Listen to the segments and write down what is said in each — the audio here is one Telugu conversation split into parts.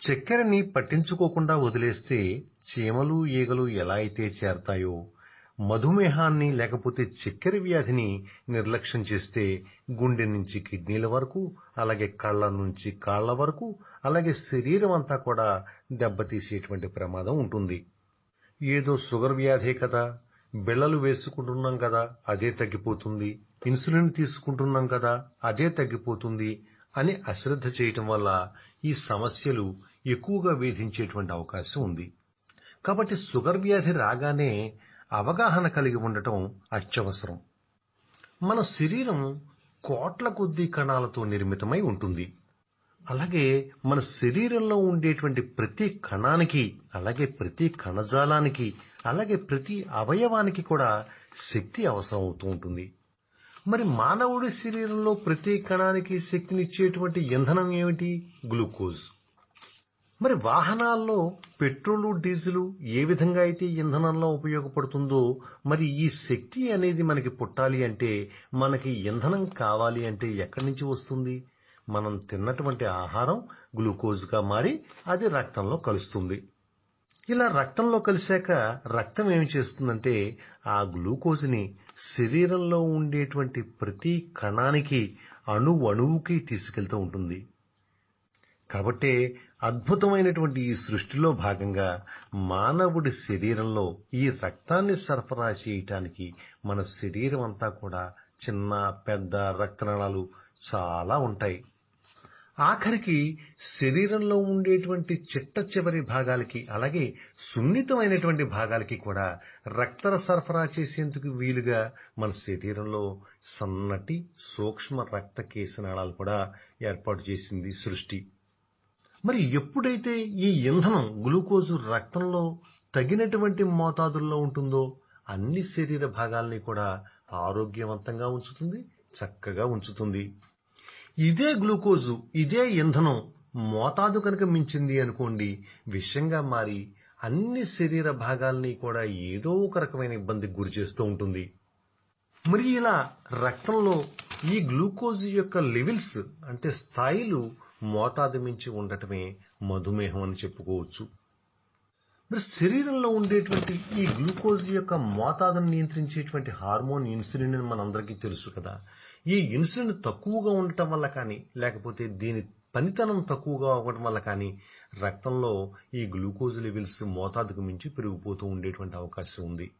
చక్కెరని పట్టించుకోకుండా వదిలేస్తే చీమలు ఈగలు ఎలా అయితే చేరతాయో మధుమేహాన్ని లేకపోతే చక్కెర వ్యాధిని నిర్లక్ష్యం చేస్తే గుండె నుంచి కిడ్నీల వరకు అలాగే కళ్ళ నుంచి కాళ్ళ వరకు అలాగే శరీరం అంతా కూడా దెబ్బతీసేటువంటి ప్రమాదం ఉంటుంది. ఏదో షుగర్ వ్యాధే కదా బిళ్ళలు వేసుకుంటున్నాం కదా అదే తగ్గిపోతుంది. ఇన్సులిన్ తీసుకుంటున్నాం కదా అదే తగ్గిపోతుంది. అని అశ్రద్ధ చేయటం వల్ల ఈ సమస్యలు ఎక్కువగా వేధించేటువంటి అవకాశం ఉంది. కాబట్టి షుగర్ వ్యాధి రాగానే అవగాహన కలిగి ఉండటం అత్యవసరం. మన శరీరం కోట్ల కొద్దీ కణాలతో నిర్మితమై ఉంటుంది. అలాగే మన శరీరంలో ఉండేటువంటి ప్రతి కణానికి అలాగే ప్రతి కణజాలానికి అలాగే ప్రతి అవయవానికి కూడా శక్తి అవసరం అవుతూ ఉంటుంది. మరి మానవుడి శరీరంలో ప్రతి కణానికి శక్తినిచ్చేటువంటి ఇంధనం ఏమిటి? గ్లూకోజ్. మరి వాహనాల్లో పెట్రోలు డీజిల్ ఏ విధంగా అయితే ఇంధనంలో ఉపయోగపడుతుందో మరి ఈ శక్తి అనేది మనకి పుట్టాలి అంటే మనకి ఇంధనం కావాలి అంటే ఎక్కడి నుంచి వస్తుంది? మనం తిన్నటువంటి ఆహారం గ్లూకోజ్గా మారి అది రక్తంలో కలుస్తుంది. ఇలా రక్తంలో కలిశాక రక్తం ఏమి చేస్తుందంటే ఆ గ్లూకోజ్ని శరీరంలో ఉండేటువంటి ప్రతి కణానికి అణు అణువుకి తీసుకెళ్తూ ఉంటుంది. కాబట్టే అద్భుతమైనటువంటి ఈ సృష్టిలో భాగంగా మానవుడి శరీరంలో ఈ రక్తాన్ని సరఫరా చేయటానికి మన శరీరం అంతా కూడా చిన్న పెద్ద రక్తనాళాలు చాలా ఉంటాయి. ఆఖరికి శరీరంలో ఉండేటువంటి చిట్ట చివరి భాగాలకి అలాగే సున్నితమైనటువంటి భాగాలకి కూడా రక్త సరఫరా చేసేందుకు వీలుగా మన శరీరంలో సన్నటి సూక్ష్మ రక్త కేశనాళాలు కూడా ఏర్పాటు చేసింది సృష్టి. మరి ఎప్పుడైతే ఈ ఇంధనం గ్లూకోజు రక్తంలో తగినటువంటి మోతాదుల్లో ఉంటుందో అన్ని శరీర భాగాల్ని కూడా ఆరోగ్యవంతంగా ఉంచుతుంది చక్కగా ఉంచుతుంది. ఇదే గ్లూకోజు ఇదే ఇంధనం మోతాదు కనుక మించింది అనుకోండి విషంగా మారి అన్ని శరీర భాగాల్ని కూడా ఏదో ఒక రకమైన ఇబ్బందికి గురి చేస్తూ ఉంటుంది. మరి ఇలా రక్తంలో ఈ గ్లూకోజ్ యొక్క లెవెల్స్ అంటే స్థాయిలు మోతాదు మించి ఉండటమే మధుమేహం అని చెప్పుకోవచ్చు. మరి శరీరంలో ఉండేటువంటి ఈ గ్లూకోజ్ యొక్క మోతాదును నియంత్రించేటువంటి హార్మోన్ ఇన్సులిన్ అని మనందరికీ తెలుసు కదా. ఈ ఇన్సులిన్ తక్కువగా ఉండటం వల్ల కానీ లేకపోతే దీని పనితనం తక్కువగా అవ్వడం వల్ల కానీ రక్తంలో ఈ గ్లూకోజ్ లెవెల్స్ మోతాదుకు మించి పెరిగిపోతూ ఉండేటువంటి అవకాశం ఉంది.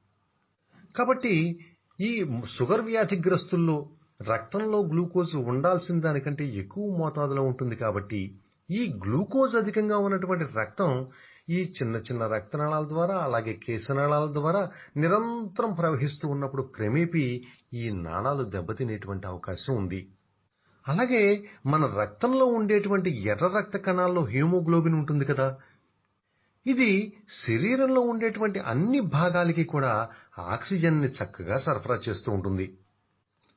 కాబట్టి ఈ షుగర్ వ్యాధిగ్రస్తుల్లో రక్తంలో గ్లూకోజ్ ఉండాల్సిన దానికంటే ఎక్కువ మోతాదులో ఉంటుంది కాబట్టి ఈ గ్లూకోజ్ అధికంగా ఉన్నటువంటి రక్తం ఈ చిన్న చిన్న రక్తనాళాల ద్వారా అలాగే కేశనాళాల ద్వారా నిరంతరం ప్రవహిస్తూ ఉన్నప్పుడు క్రమేపీ ఈ నాళాలు దెబ్బతినేటువంటి అవకాశం ఉంది. అలాగే మన రక్తంలో ఉండేటువంటి ఎర్ర రక్త కణాల్లో హీమోగ్లోబిన్ ఉంటుంది కదా. ఇది శరీరంలో ఉండేటువంటి అన్ని భాగాలకి కూడా ఆక్సిజన్ని చక్కగా సరఫరా చేస్తూ ఉంటుంది.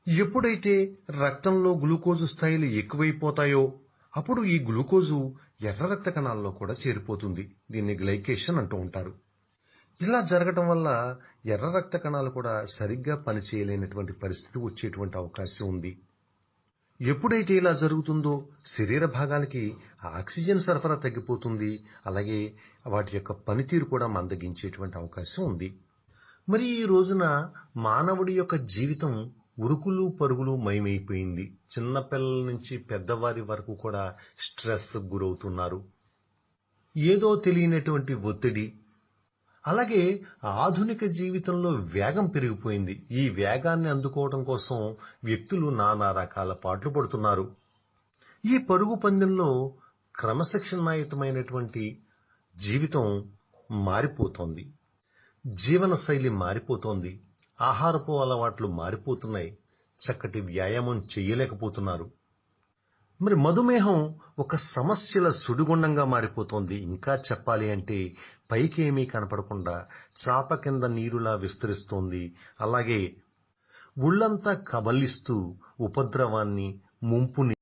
ఎప్పుడైతే రక్తంలో గ్లూకోజు స్థాయిలు ఎక్కువైపోతాయో అప్పుడు ఈ గ్లూకోజు ఎర్ర రక్త కణాల్లో కూడా చేరిపోతుంది. దీన్ని గ్లైకేషన్ అంటూ ఉంటారు. ఇలా జరగటం వల్ల ఎర్ర రక్త కణాలు కూడా సరిగ్గా పనిచేయలేనటువంటి పరిస్థితి వచ్చేటువంటి అవకాశం ఉంది. ఎప్పుడైతే ఇలా జరుగుతుందో శరీర భాగాలకి ఆక్సిజన్ సరఫరా తగ్గిపోతుంది. అలాగే వాటి యొక్క పనితీరు కూడా మందగించేటువంటి అవకాశం ఉంది. మరి ఈ రోజున మానవుడి యొక్క జీవితం ఉరుకులు పరుగులు మయమైపోయింది. చిన్నపిల్లల నుంచి పెద్దవారి వరకు కూడా స్ట్రెస్ గురవుతున్నారు. ఏదో తెలియనటువంటి ఒత్తిడి. అలాగే ఆధునిక జీవితంలో వేగం పెరిగిపోయింది. ఈ వేగాన్ని అందుకోవడం కోసం వ్యక్తులు నానా రకాల పాటలు పడుతున్నారు. ఈ పరుగు పందెంలో క్రమశిక్షణాయుతమైనటువంటి జీవితం మారిపోతోంది. జీవన శైలి మారిపోతోంది. ఆహారపు అలవాట్లు మారిపోతున్నాయి. చక్కటి వ్యాయామం చేయలేకపోతున్నారు మరి మధుమేహం ఒక సమస్యల సుడిగుండంగా మారిపోతోంది. ఇంకా చెప్పాలి అంటే పైకి ఏమీ కనపడకుండా చాప కింద నీరులా విస్తరిస్తోంది. అలాగే ఉళ్ళంతా కబలిస్తూ ఉపద్రవాన్ని ముంపుని